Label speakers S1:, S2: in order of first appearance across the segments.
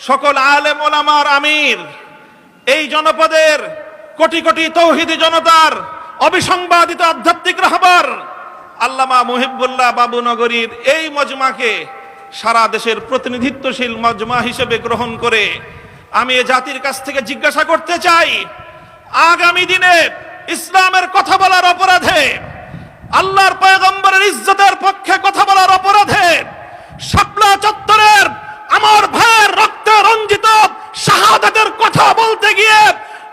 S1: সকল আলেম ওলামার আমির, এই জনপদের কোটি কোটি তৌহিদি জনতার অবিসংবাদিত আধ্যাত্মিক রাহবার আল্লামা মুহিবুল্লাহ বাবু নগরীর এই মজমাকে সারা দেশের প্রতিনিধিত্বশীল মজমা হিসেবে গ্রহণ করে আমি এ জাতির কাছ থেকে জিজ্ঞাসা করতে চাই, আগামী দিনে ইসলামের কথা বলার অপরাধে আল্লাহর পয়গম্বরের ইজ্জতের পক্ষে কথা বলার অপরাধে শাপলা চত্বরের আমার ভাইয়ের রক্তে রঞ্জিত শাহাদাতের কথা বলতে গিয়ে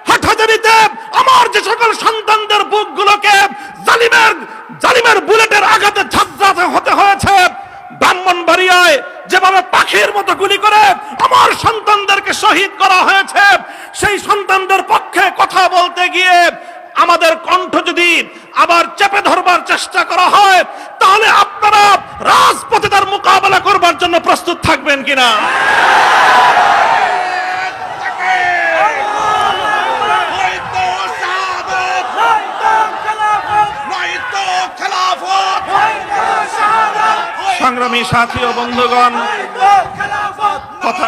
S1: হাটহাজারিতে আমার যে সকল সন্তানদের বুকগুলোকে জালিমের জালিমের বুলেটের আঘাতে ঝাঁঝরাতে হতে হয়েছে ব্রাহ্মণবাড়িয়ায় যেভাবে পাখির মতো গুলি করে আমার সন্তানদেরকে শহীদ করা হয়েছে সেই সন্তানদের পক্ষে কথা বলতে গিয়ে আমাদের কণ্ঠ যদি আবার চেপে ধরবার চেষ্টা করা হয় তাহলে আপনারা রাজপথে তার মোকাবেলা করবার জন্য প্রস্তুত থাকবেন কিনা? সংগ্রামী সাথী ও বন্ধুগণ কথা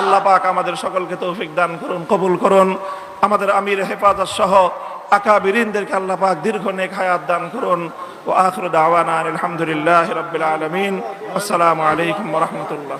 S1: আল্লাহ পাক আমাদের সকলকে তৌফিক দান করুন, কবুল করুন। আমাদের আমির হেফাজত সহ আকাবিরিনদেরকে আল্লাহ পাক দীর্ঘ নেক হায়াত দান করুন। ও আখরু দাওয়ানা আলহামদুলিল্লাহ রাব্বিল আলমিন। আসসালামু আলাইকুম রাহমাতুল্লাহ।